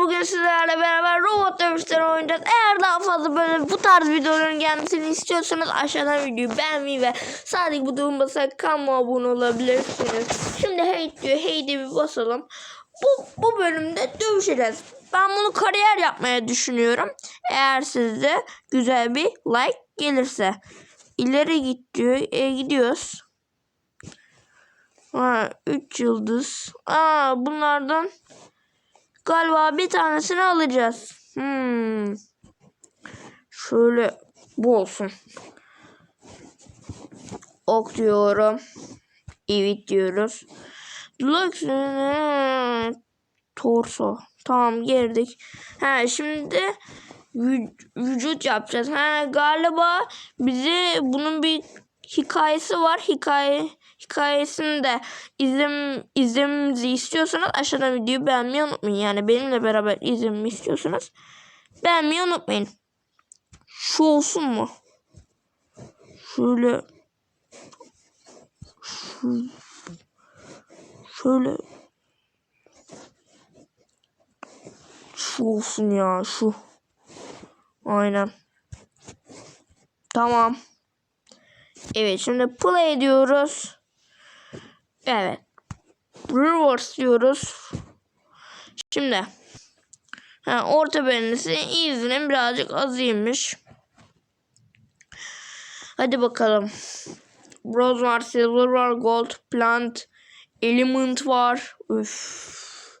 bugün sizlerle beraber robot dövüşleri oynayacağız. Eğer daha fazla böyle bu tarz videoların gelmesini istiyorsanız aşağıdan videoyu beğenmeyi ve sadece bu düğüm basarak kanalıma abone olabilirsiniz. Şimdi hey diyor diye bir basalım. Bu, bu bölümde dövüşeceğiz. Ben bunu kariyer yapmaya düşünüyorum. Eğer sizde güzel bir like gelirse. İleri git diyor. E, gidiyoruz. Ha, 3 yıldız. Aa, bunlardan galiba bir tanesini alacağız. Hmm. Şöyle bu olsun. Ok diyorum. Evet diyoruz. Deluxe hmm, torso. Tamam girdik. Ha şimdi vü- vücut yapacağız. Ha galiba bize bunun bir hikayesi var. Hikaye hikayesini de izlem izlememizi istiyorsanız aşağıdan videoyu beğenmeyi unutmayın. Yani benimle beraber izlememi istiyorsanız beğenmeyi unutmayın. Şu olsun mu? Şöyle şu, şöyle şu olsun ya şu. Aynen. Tamam. Evet şimdi play ediyoruz. Evet. Reverse diyoruz. Şimdi. Ha, orta beğenisi izinin birazcık azıymış. Hadi bakalım. Bronze var, silver var, gold, plant, element var. Üf.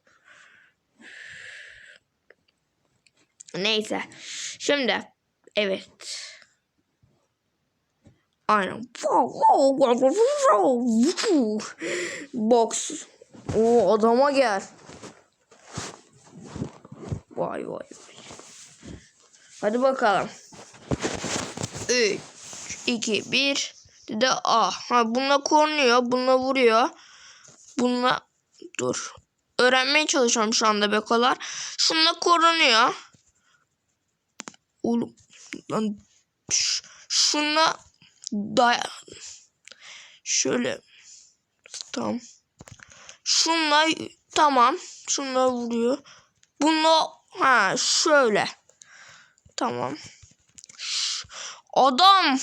Neyse. Şimdi. Evet. Aynen. Box. O adama gel. Vay vay vay. Hadi bakalım. 3 2 1 de A. Ha bununla korunuyor, bununla vuruyor. Bununla dur. Öğrenmeye çalışıyorum şu anda bekolar. Şununla korunuyor. Oğlum lan ş- daya şöyle tamam. Şunla tamam. Şunla vuruyor. Bununla ha şöyle. Tamam. Adam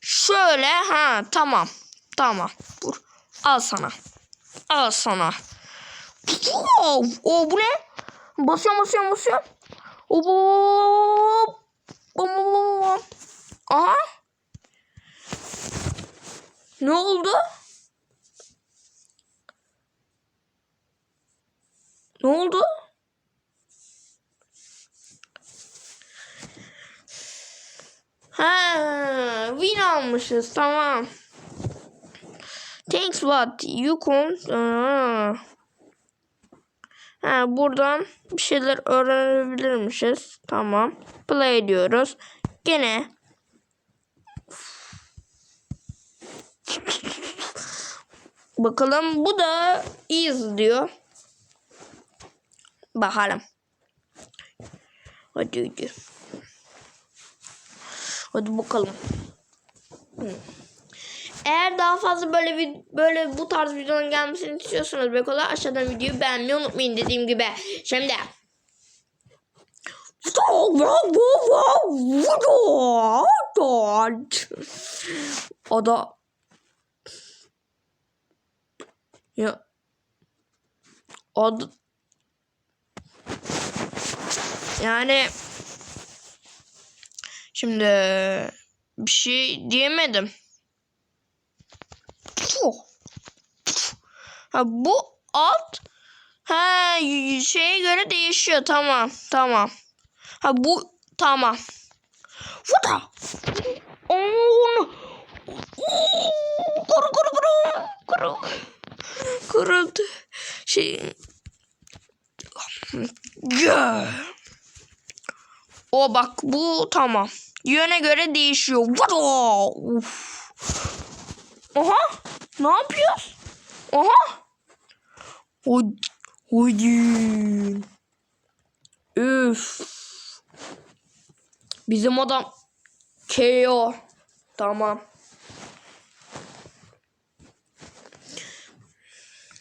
şöyle ha tamam. Tamam. Vur. Al sana. Al sana. Wow. O bu ne? Basıyorum basıyorum basıyorum. Hop hop. Aha. Ne oldu? Ne oldu? Ha, win almışız. Tamam. Thanks what you. Aa. Ha, buradan bir şeyler öğrenebilirmişiz. Tamam. Play diyoruz. Gene Bakalım bu da is diyor. Bakalım. Hadi hadi. Hadi bakalım. Eğer daha fazla böyle vid- böyle bu tarz videoların gelmesini istiyorsanız Bekolar aşağıdan videoyu beğenmeyi unutmayın dediğim gibi. Şimdi o da ya da yani şimdi bir şey diyemedim. Ha bu alt ha şeye göre değişiyor tamam tamam. Ha bu tamam. Fuda. Onu. Kuru kuru kuru kuru. Kırıldı. Şey. O bak bu tamam. Yöne göre değişiyor. Uf. Aha. Ne yapıyoruz? Aha. Hadi. Üf. Bizim adam KO. Tamam.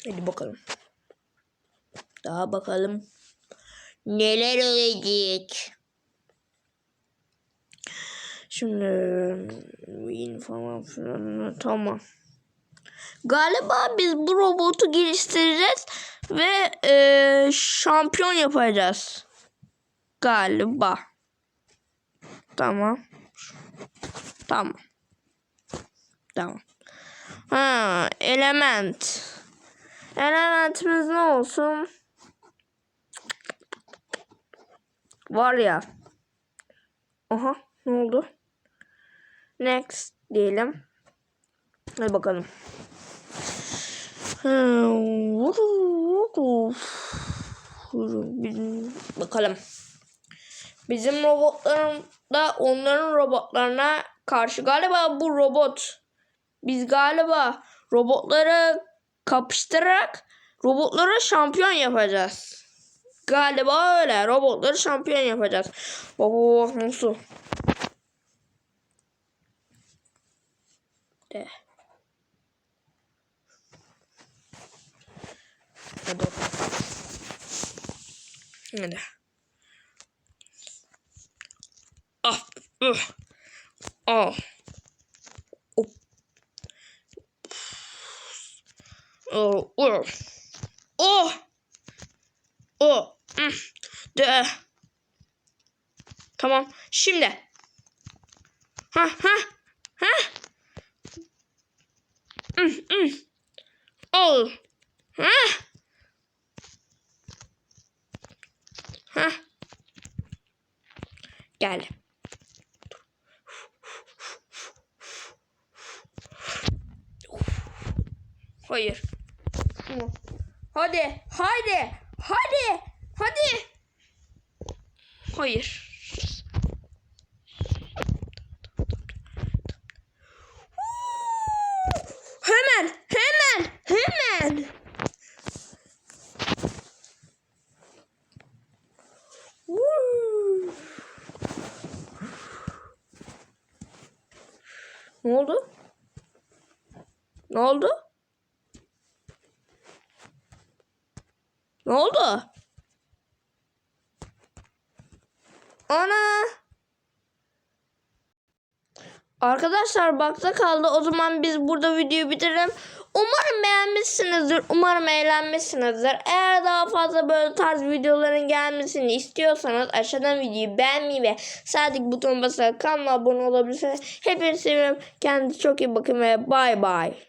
Hadi bakalım. Daha bakalım. neler olacak? Şimdi win falan filan tamam. Galiba biz bu robotu geliştireceğiz ve e, şampiyon yapacağız. Galiba. Tamam. Tamam. Tamam. Ha, element. Elementimiz ne olsun? Var ya. Aha ne oldu? Next diyelim. Hadi bakalım. Bakalım. Bizim robotlarım da onların robotlarına karşı galiba bu robot biz galiba robotları kapıştırarak robotları şampiyon yapacağız. Galiba öyle. Robotları şampiyon yapacağız. Baba nasıl? De. Hadi. Hadi. Ah. Uh. Oh. Oh. Oh. Oh. Oh. De. Tamam. Şimdi. Ha ha. Ha. Ol. Ha. Ha. Gel. Hayır. Hadi, hadi, hadi, hadi. Hayır. Hemen, hemen, hemen. Ne oldu? Ne oldu? Ne oldu? Ana. Arkadaşlar bakta kaldı. O zaman biz burada videoyu bitirelim. Umarım beğenmişsinizdir. Umarım eğlenmişsinizdir. Eğer daha fazla böyle tarz videoların gelmesini istiyorsanız aşağıdan videoyu beğenmeyi ve sadık buton basarak kanalıma abone olabilirsiniz. Hepinizi seviyorum. Kendinize çok iyi bakın ve bay bay.